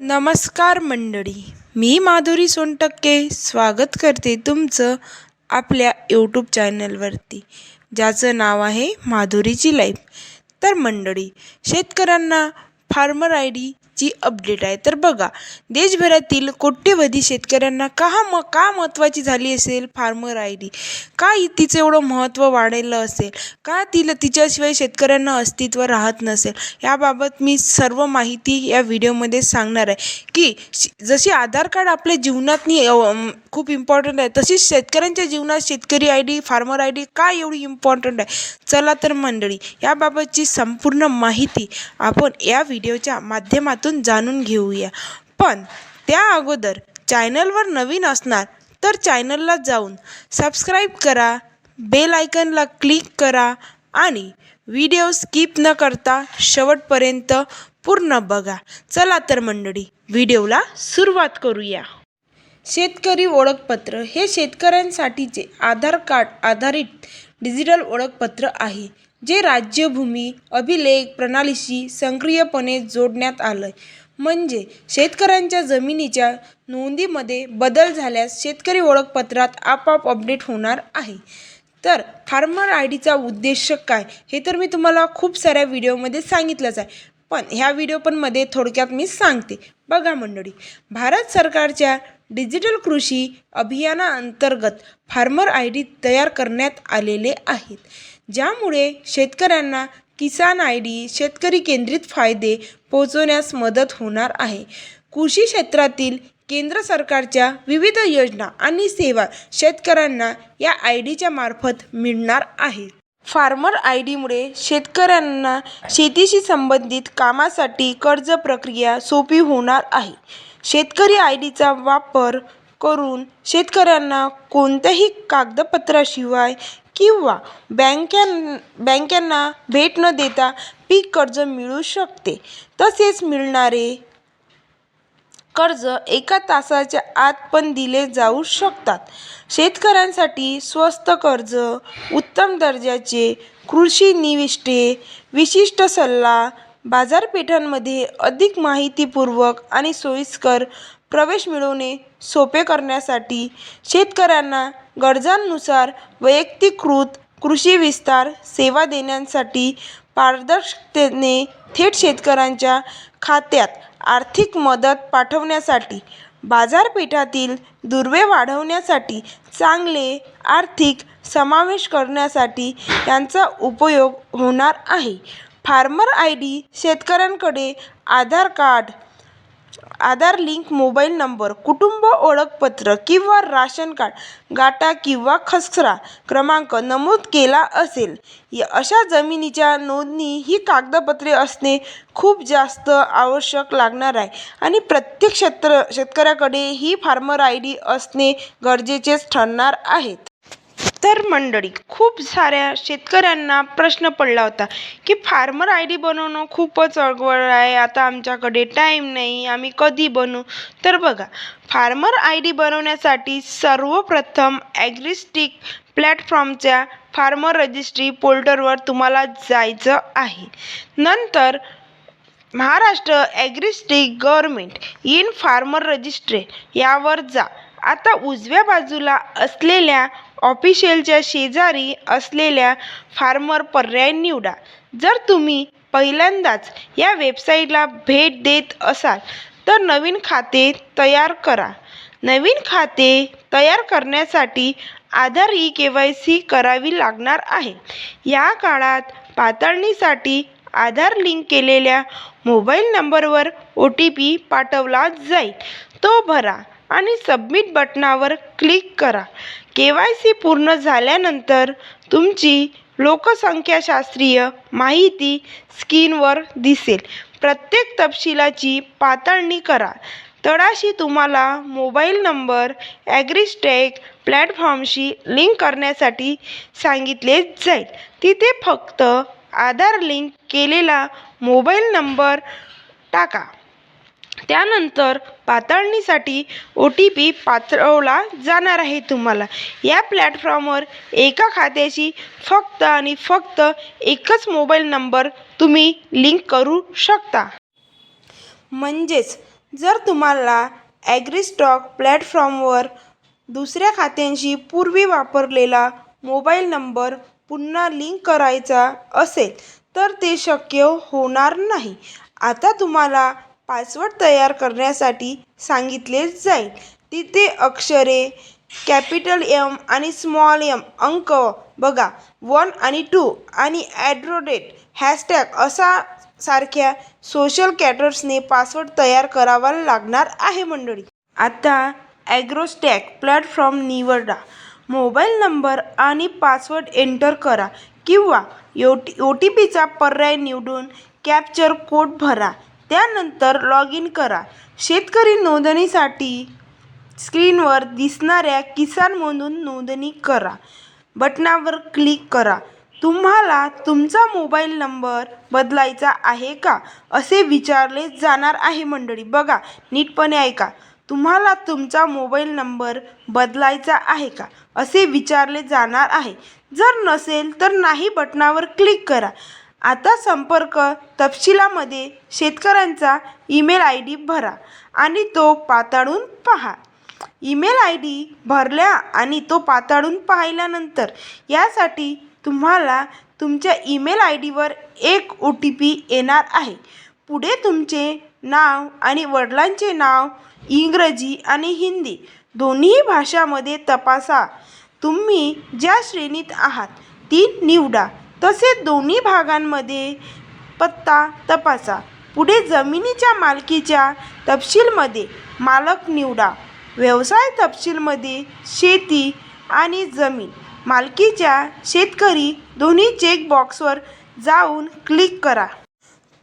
नमस्कार मंडळी मी माधुरी सोनटक्के स्वागत करते तुमचं आपल्या यूट्यूब चॅनलवरती ज्याचं नाव आहे माधुरीची लाईफ तर मंडळी शेतकऱ्यांना फार्मर आय डी ची अपडेट आहे. तर बघा देशभरातील कोट्यवधी शेतकऱ्यांना का म का महत्त्वाची झाली असेल फार्मर आय डी का तिचं एवढं महत्त्व वाढलेलं असेल? का तिला तिच्याशिवाय शेतकऱ्यांना अस्तित्व राहत नसेल? याबाबत मी सर्व माहिती या व्हिडिओमध्ये सांगणार आहे. की श- जशी आधार कार्ड आपल्या जीवनातनी खूप इम्पॉर्टंट आहे तशीच शेतकऱ्यांच्या जीवनात शेतकरी I D farmer I D का एवढी इम्पॉर्टंट आहे? चला तर मंडळी याबाबतची संपूर्ण माहिती आपण या व्हिडिओच्या माध्यमातून जाणून घेऊया. पण त्या अगोदर चॅनलवर नवीन असणार तर चॅनलला जाऊन सबस्क्राईब करा बेल आयकनला क्लिक करा आणि व्हिडिओ स्किप न करता शेवटपर्यंत पूर्ण बघा. चला तर मंडळी व्हिडिओला सुरुवात करूया. शेतकरी ओळखपत्र हे शेतकऱ्यांसाठीचे आधार कार्ड आधारित डिजिटल ओळखपत्र आहे. जे राज्यभूमी अभिलेख प्रणालीशी सक्रियपणे जोडण्यात आलंय. म्हणजे शेतकऱ्यांच्या जमिनीच्या नोंदीमध्ये बदल झाल्यास शेतकरी ओळखपत्रात आपोआप अपडेट होणार आहे. तर फार्मर आय डीचा उद्देश काय? हे तर मी तुम्हाला खूप साऱ्या व्हिडिओमध्ये सांगितलंच आहे. पण ह्या व्हिडिओ पण मध्ये थोडक्यात मी सांगते. बघा मंडळी भारत सरकारच्या डिजिटल कृषी अभियानाअंतर्गत फार्मर आय डी तयार करण्यात आलेले आहेत. ज्यामुळे शेतकऱ्यांना किसान आय डी शेतकरी केंद्रित फायदे पोहोचवण्यास मदत होणार आहे. कृषी क्षेत्रातील केंद्र सरकारच्या विविध योजना आणि सेवा शेतकऱ्यांना या आय डीच्या मार्फत मिळणार आहे फार्मर आय डीमुळे शेतकऱ्यांना शेतीशी संबंधित कामासाठी कर्ज प्रक्रिया सोपी होणार आहे. शेतकरी आय डीचा वापर करून शेतकऱ्यांना कोणत्याही कागदपत्राशिवाय किंवा बँकां बँकांना भेट न देता पीक कर्ज मिळू शकते. तसेच मिळणारे कर्ज एका तासाच्या आत पण दिले जाऊ शकतात. शेतकऱ्यांसाठी स्वस्त कर्ज उत्तम दर्जाचे कृषी निविष्टे विशिष्ट सल्ला बाजारपेठांमध्ये अधिक माहितीपूर्वक आणि सोयीस्कर प्रवेश मिळवणे सोपे करण्यासाठी शेतकऱ्यांना गरजांनुसार वैयक्तिकृत कृषी विस्तार सेवा देण्यासाठी पारदर्शकतेने थेट शेतकऱ्यांच्या खात्यात आर्थिक मदत पाठवण्यासाठी बाजारपेठातील दुर्वे वाढवण्यासाठी चांगले आर्थिक समावेश करण्यासाठी यांचा उपयोग होणार आहे. फार्मर आय डी शेतकऱ्यांकडे Aadhaar card Aadhaar link mobile number कुटुंब ओळखपत्र किंवा राशन कार्ड गाठा किंवा खसरा क्रमांक नमूद केला असेल. य- अशा जमिनीच्या नोंदणी ही कागदपत्रे असणे खूप जास्त आवश्यक लागणार आहे. आणि प्रत्येक क्षेत्र शेतकऱ्याकडे ही फार्मर आय डी असणे गरजेचेच ठरणार आहेत तर मंडळी खूप साऱ्या शेतकऱ्यांना प्रश्न पडला होता की फार्मर आय डी बनवणं खूपच अवघड आहे आता आमच्याकडे टाईम नाही आम्ही कधी बनवू तर बघा फार्मर आय डी बनवण्यासाठी सर्वप्रथम ॲग्रिस्टिक प्लॅटफॉर्मच्या फार्मर रजिस्ट्री पोर्टलवर तुम्हाला जायचं आहे. नंतर Maharashtra AgriStack government in farmer registry यावर जा. आता उजव्या बाजूला असलेल्या ऑफिशियलच्या शेजारी असलेल्या फार्मर पर्याय निवडा. जर तुम्ही पहिल्यांदाच या वेबसाईटला भेट देत असाल तर नवीन खाते तयार करा. नवीन खाते तयार करण्यासाठी Aadhaar E K Y C करावी लागणार आहे. या काळात पातळणीसाठी आधार लिंक केलेल्या मोबाईल नंबरवर ओ टी पी पाठवला जाईल. तो भरा. आणि सबमिट बटणावर क्लिक करा. के वाय सी पूर्ण झाल्यानंतर तुमची लोकसंख्याशास्त्रीय माहिती स्क्रीनवर दिसेल. प्रत्येक तपशिलाची पातळणी करा. तळाशी तुम्हाला मोबाईल नंबर ॲग्रिस्टेक प्लॅटफॉर्मशी लिंक करण्यासाठी सांगितले जाईल. तिथे फक्त आधार लिंक केलेला मोबाईल नंबर टाका. त्यानंतर पातळणीसाठी ओ टी पी पाठवला जाणार आहे तुम्हाला. या प्लॅटफॉर्मवर एका खात्याशी फक्त आणि फक्त एकच मोबाईल नंबर तुम्ही लिंक करू शकता. म्हणजेच जर तुम्हाला ॲग्रीस्टॉक प्लॅटफॉर्मवर दुसऱ्या खात्यांशी पूर्वी वापरलेला मोबाईल नंबर पुन्हा लिंक करायचा असेल तर ते शक्य होणार नाही. आता तुम्हाला पासवर्ड तयार करण्यासाठी सांगितले जाईल. तिथे अक्षरे कॅपिटल एम आणि स्मॉल एम अंक बघा. वन आणि टू आणि ॲड्रोडेट हॅशटॅग असा सारख्या सोशल कॅटर्सने पासवर्ड तयार करावा लागणार आहे मंडळी. आता ॲग्रोस्टॅक प्लॅटफॉर्म निवडा. मोबाईल नंबर आणि पासवर्ड एंटर करा किंवा ओ टी ओ टी पीचा पर्याय निवडून कॅप्चर कोड भरा. त्यानंतर लॉग इन करा. शेतकरी नोंदणीसाठी स्क्रीनवर दिसणाऱ्या किसानमधून नोंदणी करा. बटणावर क्लिक करा. तुम्हाला तुमचा मोबाईल नंबर बदलायचा आहे का? असे विचारले जाणार आहे मंडळी. बघा नीटपणे ऐका. तुम्हाला तुमचा मोबाईल नंबर बदलायचा आहे का? असे विचारले जाणार आहे. जर नसेल तर नाही बटणावर क्लिक करा. आता संपर्क तपशिलामध्ये शेतकऱ्यांचा ईमेल आय डी भरा आणि तो पाताळून पहा. ईमेल आय डी भरल्या आणि तो पाताळून पाहिल्यानंतर यासाठी तुम्हाला तुमच्या ईमेल आय डीवर एक ओ टी पी येणार आहे. पुढे तुमचे नाव आणि वडिलांचे नाव इंग्रजी आणि हिंदी दोन्ही भाषामध्ये तपासा. तुम्ही ज्या श्रेणीत आहात ती निवडा. तसे दोन्ही भागांमध्ये पत्ता तपासा. पुढे जमिनीच्या मालकीच्या तपशीलमध्ये मालक निवडा. व्यवसाय तपशीलमध्ये शेती आणि जमीन. मालकीच्या शेतकरी दोन्ही चेकबॉक्सवर जाऊन क्लिक करा.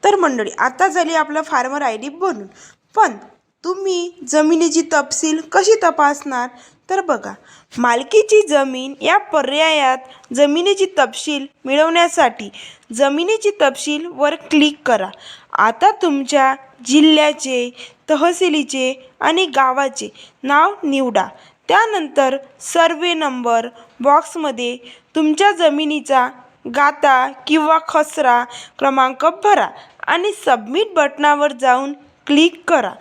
तर मंडळी आता झाली आपलं फार्मर आय डी बनून पण तुम्ही जमिनीची तपशील कशी तपासणार? तर बघा मालकीची जमीन या पर्यायात जमिनीची तपशील मिळवण्यासाठी जमिनीची तपशील वर क्लिक करा. आता तुमच्या जिल्ह्याचे तहसीलीचे आणि गावाचे नाव निवडा. त्यानंतर सर्वे नंबर बॉक्समध्ये तुमच्या जमिनीचा गाता किंवा खसरा क्रमांक भरा आणि सबमिट बटणावर जाऊन क्लिक करा.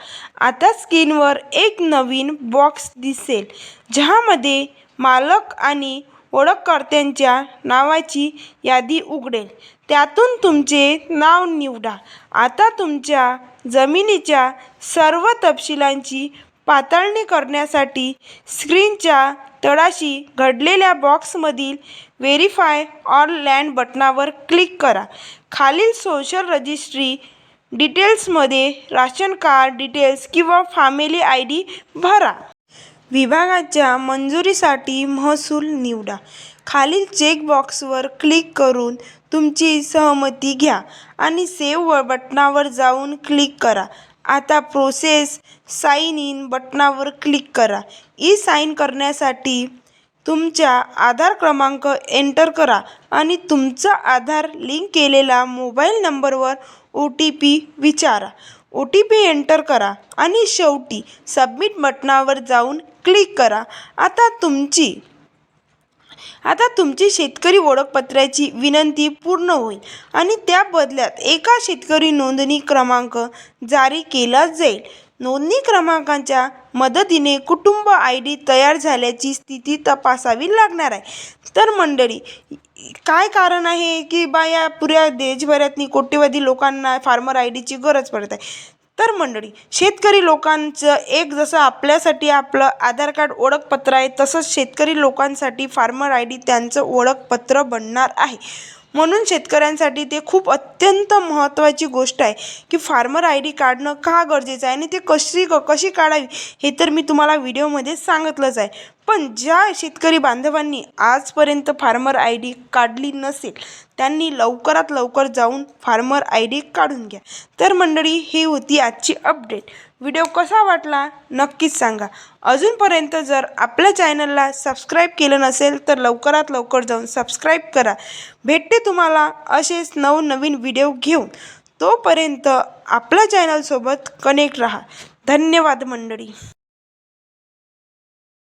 आता स्क्रीनवर एक नवीन बॉक्स दिसेल ज्यामध्ये मालक आणि ओळखकर्त्यांच्या नावाची यादी उघडेल. त्यातून तुमचे नाव निवडा. आता तुमच्या जमिनीच्या सर्व तपशिलांची पाताळणी करण्यासाठी स्क्रीनच्या तळाशी घडलेल्या बॉक्समधील व्हेरीफाय ऑल लँड बटणावर क्लिक करा. खालील सोशल रजिस्ट्री डिटेल्समध्ये राशन कार्ड डिटेल्स किंवा फॅमिली आय डी भरा. विभागाच्या मंजुरीसाठी महसूल निवडा. खालील चेकबॉक्सवर क्लिक करून तुमची सहमती घ्या आणि सेव्ह बटणावर जाऊन क्लिक करा. आता प्रोसेस साइन इन बटणावर क्लिक करा. ई साइन करण्यासाठी तुमच्या आधार क्रमांक एंटर करा आणि तुमचा आधार लिंक केलेला मोबाईल नंबरवर ओ टी पी विचारा. ओ टी पी एंटर करा आणि शेवटी सबमिट बटणावर जाऊन क्लिक करा. आता तुमची आता तुमची शेतकरी ओळखपत्राची विनंती पूर्ण होईल आणि त्या बदल्यात एका शेतकरी नोंदणी क्रमांक जारी केला जाईल. नोंदणी क्रमांकाच्या मदतीने कुटुंब आय डी तयार झाल्याची स्थिती तपासावी लागणार आहे. तर मंडळी काय कारण आहे की बा या पुऱ्या देशभरातनी कोट्यवधी लोकांना फार्मर आय डीची गरज पडत आहे? तर मंडळी शेतकरी लोकांचं एक जसं आपल्यासाठी आपलं आधार कार्ड ओळखपत्र आहे तसंच शेतकरी लोकांसाठी फार्मर आय डी त्यांचं ओळखपत्र बनणार आहे. म्हणून शेतकऱ्यांसाठी ते खूप अत्यंत महत्त्वाची गोष्ट आहे की फार्मर आय डी काढणं का गरजेचं आहे आणि ते कशी क कशी काढावी हे तर मी तुम्हाला व्हिडिओमध्ये सांगितलंच आहे. पण ज्या शेतकरी बांधवांनी आजपर्यंत फार्मर आय डी काढली नसेल त्यांनी लवकरात लवकर जाऊन फार्मर आय डी काढून घ्या. तर मंडळी ही होती आजची अपडेट. व्हिडिओ कसा वाटला नक्कीच सांगा. अजूनपर्यंत जर आपल्या चॅनलला सबस्क्राईब केलं नसेल तर लवकरात लवकर जाऊन सबस्क्राईब करा. भेटते तुम्हाला असेच नवनवीन व्हिडिओ घेऊन. तोपर्यंत आपल्या चॅनलसोबत कनेक्ट राहा. धन्यवाद मंडळी.